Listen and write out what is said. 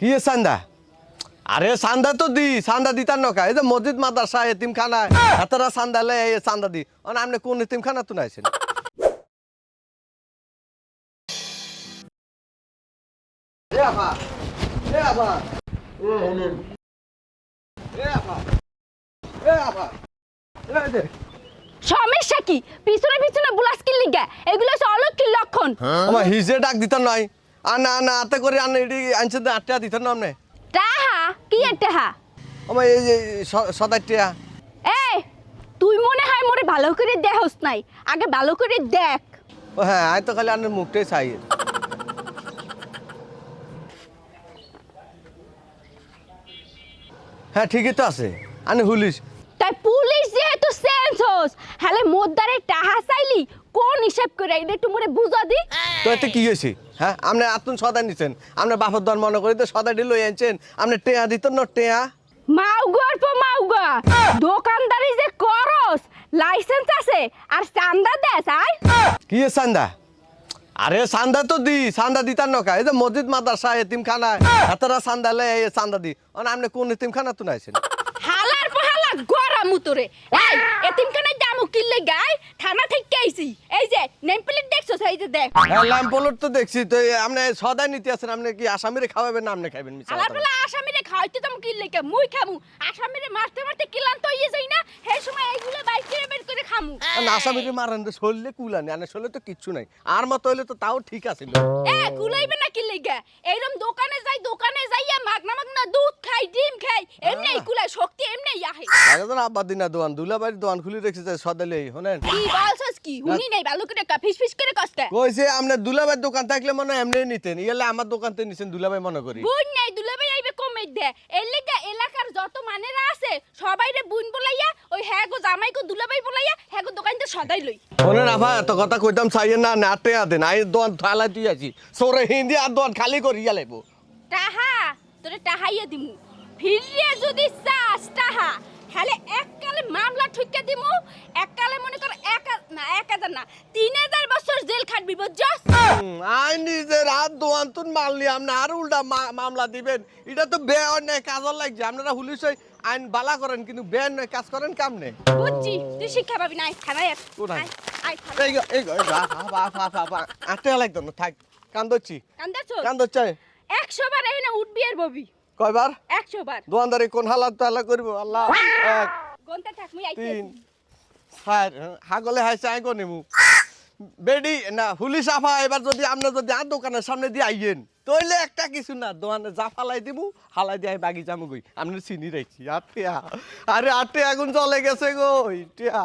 এ চান্দা আরে চান্দা তো দি চান্দা দিতার নকা। এই যে মসজিদ মাদ্রাসা এতিম খানা এতরা চান্দা লে এই চান্দা দি। অন আপনি কোন এতিম খানা তো নাইছেন এ আপা এ আপা এ আপা এ আপা এই যে সমস্যা কি? পিছনে পিছনে বুলাস কি লিগা। এগুলো হচ্ছে অলক্ষীর লক্ষণ। আমার হিজে ডাক দিতার নয় আনা আনা আতে করে আনা এটি আনছে আটটা দিতার নাম নে। টাহা? কি একটা হা আমার এই যে সদাইটিয়া এই তুই মনে হয় মোরে ভালো করে দেখস নাই। আগে ভালো করে দেখ। ও হ্যাঁ আমি তো খালি আনের মুখটাই চাই। হ্যাঁ ঠিকই তো আছে। আনি হুলিস। তাই পুলিশ যেহেতু সেন্স হোস হ্যালে মোদ্দারে টাহা চাইলি কোন হিসাব করে এটা একটু মোরে বুঝা দি? তো এতে কি হয়েছে? হ্যাঁ আপনি আতুন সদা নিছেন। আপনার বাপর দর মনে করি তো সদাইটি লই আনছেন। আপনি টেয়া দিত না টেয়া। মাউগার পর মাউগা। দোকানদারি যে করস লাইসেন্স আছে আর চান্দা দেস আই কি এ চান্দা? আরে চান্দা তো দি চান্দা দিতার নকা এই যে মসজিদ মাদ্রাসা এতিম খানা এতরা চান্দা লে এই চান্দা দি। অন আপনি কোন এতিম খানা তো নাইছেন হালার পহালা গড়া মুতরে এই এতিমখানে দামু কিল্লে গাই থানা থেকে আইছি। এই যে নেম প্লেট দেখছস? এই যে দেখ। হ্যাঁ ল্যাম্প পোলট তো দেখছি। তো আপনি সদাই নিতে আছেন আপনি কি আসামিরে খাওয়াবেন না আপনি মিছা আসামিরে খাওয়াইতে কে? মুই খামু। আসামিরে মারতে মারতে কিলান তো ইয়ে যাই না হে সময় এইগুলো বাইক করে বের করে খামু। আর আসামিরে মারেন তো শরীরে কুলানি আর শরীরে তো কিচ্ছু নাই। আর মতো হইলে তো তাও ঠিক আছিল এ কুলাইবে না কিল্লে গে এইরকম দোকানে যাই দোকানে যাইয়া দুধ খাই ডিম খাই এমনি কুলাই শক্তি এমনি আহে। আগে তো আব্বা দিনা দোকান দুলাবাড়ির দোকান খুলে রেখেছে সদাইলে শোনেন? কি বলছস কি? হুনি নাই ভালো করে কা ফিস ফিস করে কষ্ট। কইছে দুলাবাইয়ের দোকান থাকলে মনে এমনি নিতেন। ইয়ালে আমার দোকান থেকে নিছেন দুলাবাই মনে করি। বুন নাই আইবে কমে দে। এর লেগা এলাকার যত মানেরা আছে সবাইরে বুন বলাইয়া ওই হ্যাঁ গো জামাই গো দুলাভাই বলাইয়া হ্যাঁ গো দোকানতে সদাই লই। শোনেন আফা এত কথা কইতাম চাইয়েন না নাটে আদেন আই দোকান থালা দিয়ে আছি সরে হিন্দি আর দোকান খালি করি ইয়ালাইব টাহা তোরে টাহাইয়া দিমু ফিরিয়ে যদি চাস টাহা খালে এককালে মামলা ঠুকে দিমু এককালে মনে কর এক না এক হাজার না তিন হাজার বছর জেল খাটবি বুঝছস আই নিজের হাত দোকান তুন মারলি আপনি আর উল্টা মামলা দিবেন এটা তো বে অন্যায় কাজর লাগছে আপনারা পুলিশ আইন বালা করেন কিন্তু বে অন্যায় কাজ করেন কাম কামনে বুঝছি তুই শিক্ষা পাবি না থানায়। কোথায়? আয়, থানায়। এই গো- এই গো- আফা, আফা, আফা। আটে লাগতো না থাক কান্দচ্ছি কান্দাছো কান্দচ্ছে একশো বার এখানে উঠবি আর ববি। কয়বার? একশো বার দোকানদারি কোন হালাত তালা করব? আল্লাহ এক গন্তা থাক মুই আইতে তিন চার হাগলে হাইছে আই নিমু। বেডি না পুলিশ আফা এবার যদি আপনি যদি আর দোকানের সামনে দিয়ে আইয়েন। তইলে একটা কিছু না দোকানে যা ফালাই দিমু হালাই দিয়ে বাগি যামু গই আপনি চিনি রাখছি আটে আরে আটে আগুন চলে গেছে গো ইটিয়া